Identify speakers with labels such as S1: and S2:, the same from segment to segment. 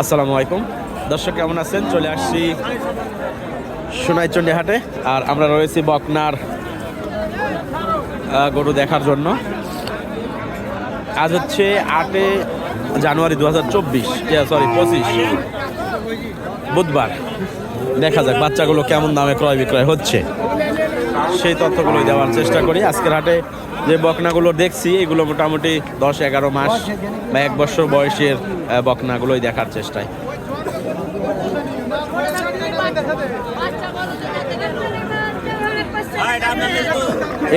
S1: আসসালামু আলাইকুম। দর্শক, কেমন আছেন? চলে আসছি সোনাইচন্ডী হাটে, আর আমরা রয়েছি বকনার গরু দেখার জন্য। আজ হচ্ছে আটে জানুয়ারি দু হাজার চব্বিশ সরি পঁচিশ। বুধবার। দেখা যাক বাচ্চাগুলো কেমন দামে ক্রয় বিক্রয় হচ্ছে। সেই তথ্যগুলোই দেওয়ার চেষ্টা করি। আজকের হাটে যে বকনাগুলো দেখছি এগুলো মোটামুটি দশ এগারো মাস বা এক বছর বয়সের বকনাগুলোই দেখার চেষ্টায়।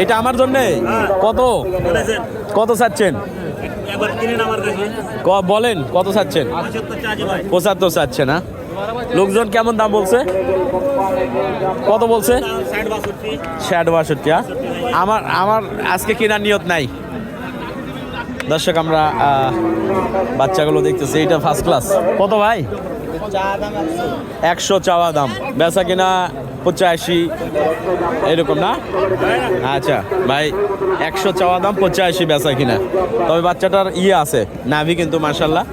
S1: এটা আমার জন্যে? কত? কত চাচ্ছেন? বলেন কত চাচ্ছেন?
S2: পঁচাত্তর
S1: চাচ্ছে না? লোকজন কেমন দাম বলছে? কত বলছে?
S2: ষাট বাষট্টি
S1: ষাট বাষট্টি? আমার আমার আজকে কেনার নিয়ত নাই। দর্শক, আমরা বাচ্চাগুলো দেখতেছি, এইটা ফার্স্ট ক্লাস কত ভাই? একশো চাওয়া দাম। বেচা কিনা পঁচাশি, এরকম না? আচ্ছা ভাই, একশো চাওয়া দাম, পঁচাশি বেচা কিনা। তবে বাচ্চাটার ইয়ে আছে, নাভি কিন্তু মার্শাল্লাহ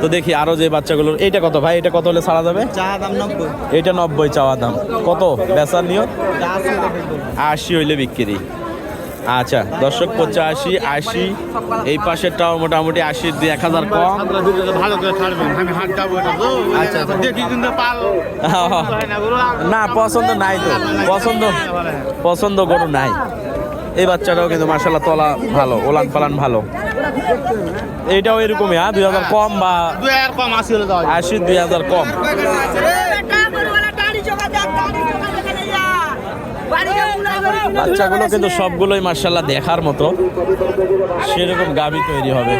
S1: তো দেখি আরও যে বাচ্চাগুলোর এইটা কত ভাই? এটা কত হলে ছাড়া যাবে? এটা নব্বই চাওয়া দাম। কত? বেচার নিয়ত। আশি হইলে বিক্রি। আচ্ছা দর্শক পঁচাশি আশি। এই পাশেরটাও মোটামুটি আশি দুই এক হাজার কম।
S3: করে
S1: আচ্ছা, আচ্ছা।
S3: না
S1: পছন্দ নাই তো। পছন্দ পছন্দ গরু নাই। এই বাচ্চাটাও কিন্তু মার্শাল্লাহ তলা ভালো, ওলান পালান ভালো। এইটাও এরকমই হ্যাঁ? দুই হাজার কম বা
S3: কম
S1: আশি, দুই হাজার কম। বাচ্চাগুলো কিন্তু সবগুলোই মার্শাল্লাহ দেখার মতো। সেরকম গাবি তৈরি হবে।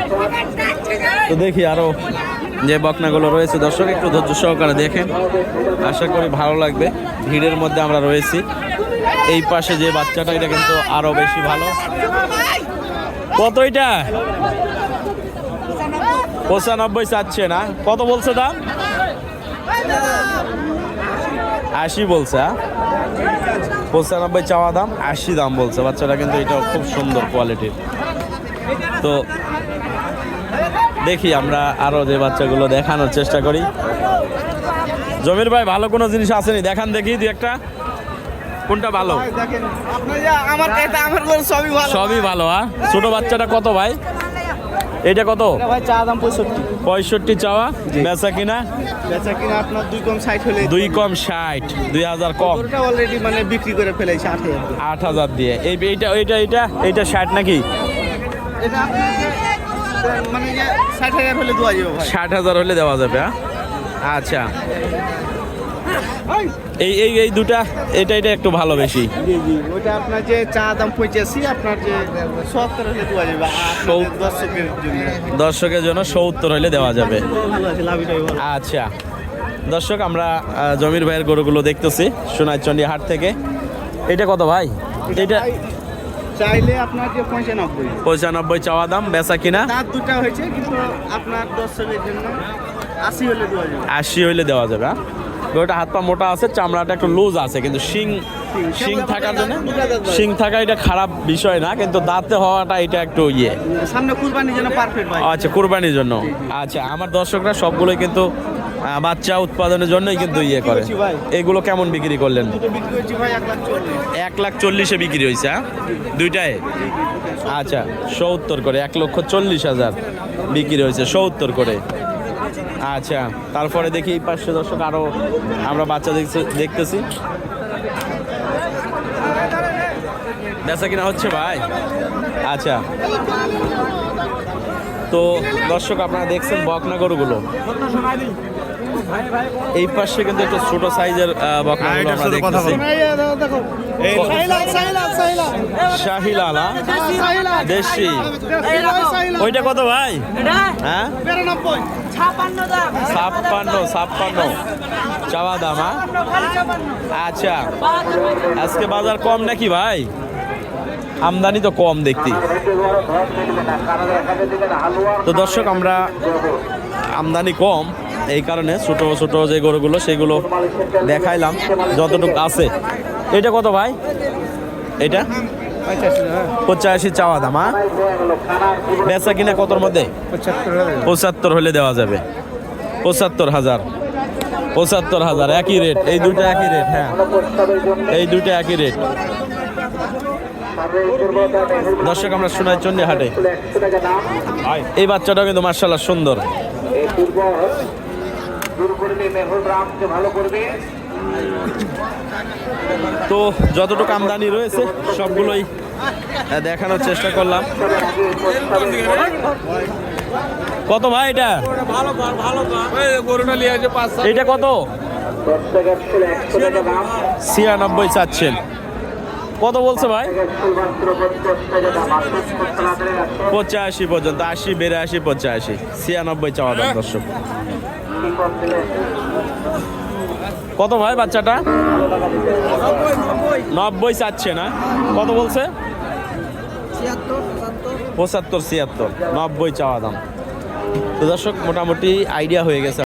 S1: তো দেখি আরও যে বকনাগুলো রয়েছে। দর্শক, একটু ধৈর্য সহকারে দেখেন। আশা করি ভালো লাগবে। ভিড়ের মধ্যে আমরা রয়েছি। এই পাশে যে বাচ্চাটা, এটা কিন্তু আরও বেশি ভালো। কত এটা? পঁচানব্বই চাচ্ছে না? কত বলছে দাম? আশি বলছে? পঁচানব্বই চাওয়া দাম, আশি দাম বলছে। বাচ্চাটা কিন্তু এটা খুব সুন্দর কোয়ালিটির তো দেখি আমরা আরও যে বাচ্চাগুলো দেখানোর চেষ্টা করি। জমির ভাই, ভালো কোনো জিনিস আসেনি? দেখান দেখি দুই একটা। কোনটা ভালো?
S3: সবই ভালো।
S1: সবই ভালো হ্যাঁ? ছোট বাচ্চাটা কত ভাই? এটা কত?
S3: পঁয়ষট্টি।
S1: চাওয়া? বেচা কিনা?
S3: বেচা কিনা আপনার দুই কম ষাট হলে
S1: দুই কম ষাট দুই হাজার কম।
S3: অলরেডি মানে বিক্রি করে ফেলেছে আট হাজার দিয়ে।
S1: এই এইটা এইটা এইটা এইটা ষাট নাকি?
S3: মানে যে ষাট হাজার হলে দেওয়া যাবে
S1: ষাট হাজার হলে দেওয়া যাবে হ্যাঁ? আচ্ছা। এই এই এই দুটা এটা এটা একটু ভালো বেশি।
S3: ওটা আপনার যে চা দাম পঁচাশি আপনার যে সত্তর হলে দেওয়া যাবে দর্শকের জন্য।
S1: সত্তর হলে দেওয়া যাবে। আচ্ছা। দর্শক আমরা জমির ভাইয়ের গরুগুলো দেখতেছি সোনাইচন্ডী হাট থেকে। এটা কত ভাই? এটা
S3: চাইলে আপনার যে পঁচানব্বই
S1: পঁচানব্বই চাওয়া দাম বেচা কিনা?
S3: দাঁত দুটা হয়েছে কিন্তু আপনার দর্শকের জন্য আশি হলে দেওয়া যাবে।
S1: আশি হইলে দেওয়া যাবে হ্যাঁ? গরুটা হাত পা মোটা আছে চামড়াটা একটু লুজ আছে কিন্তু শিং শিং থাকার জন্য শিং থাকা এটা খারাপ বিষয় না কিন্তু দাঁতে হওয়াটা এটা একটু ইয়ে।
S3: সামনে কুরবানির জন্য পারফেক্ট ভাই।
S1: আচ্ছা কোরবানির জন্য। আচ্ছা আমার দর্শকরা সবগুলোই কিন্তু বাচ্চা উৎপাদনের জন্যই কিন্তু ইয়ে করে। এগুলো কেমন বিক্রি করলেন?
S3: লাখ চল্লিশ।
S1: এক লাখ চল্লিশে বিক্রি হয়েছে হ্যাঁ? দুইটায়? আচ্ছা সত্তর করে এক লক্ষ চল্লিশ হাজার বিক্রি হয়েছে সত্তর করে। আচ্ছা তারপরে দেখি এই পাশে দর্শক আরও আমরা বাচ্চা দেখতেছি। বেচা কিনা হচ্ছে ভাই? আচ্ছা। তো দর্শক আপনারা দেখছেন বকনা গরুগুলো। এই পাশে কিন্তু একটু ছোট সাইজের বকনাগুলো আমরা দেখতেছি। শাহিলালা। দেশি। ওইটা কত ভাই? হ্যাঁ? ছাপ্পান্ন ছাপ্পান্ন। চাওয়া দাম হ্যাঁ? আচ্ছা। আজকে বাজার কম নাকি ভাই? আমদানি তো কম দেখতে। তো দর্শক আমরা আমদানি কম। এই কারণে ছোট ছোট যে গরুগুলো, সেগুলো দেখাইলাম, যতটুকু আছে। এটা কত ভাই? এটা?
S3: পঁচাশি
S1: চাওয়া দাম হ্যাঁ? বেচা কিনা কতর মধ্যে?
S3: পঁচাত্তর
S1: হলে দেওয়া যাবে। পঁচাত্তর হাজার। পঁচাত্তর হাজার, একই রেট এই দুইটা একই রেট হ্যাঁ। এই দুইটা একই রেট দর্শক, আমরা শোনার জন্য হাটে। এই বাচ্চাটাও কিন্তু মার্শাল্লাহ সুন্দর। তো যতটুকু আমদানি রয়েছে সবগুলোই দেখানোর চেষ্টা করলাম। কত ভাই এটা? এটা কত? ছিয়ানব্বই চাচ্ছেন। কত বলছে ভাই? পঁচাশি পর্যন্ত, আশি, বিরাশি, পঁচাশি, ছিয়ানব্বই চাওয়া দাম, দর্শক। কত ভাই বাচ্চাটা? নব্বই চাচ্ছে না? কত বলছে? পঁচাত্তর, ছিয়াত্তর নব্বই চাওয়া দাম। তো দর্শক, মোটামুটি আইডিয়া হয়ে গেছে।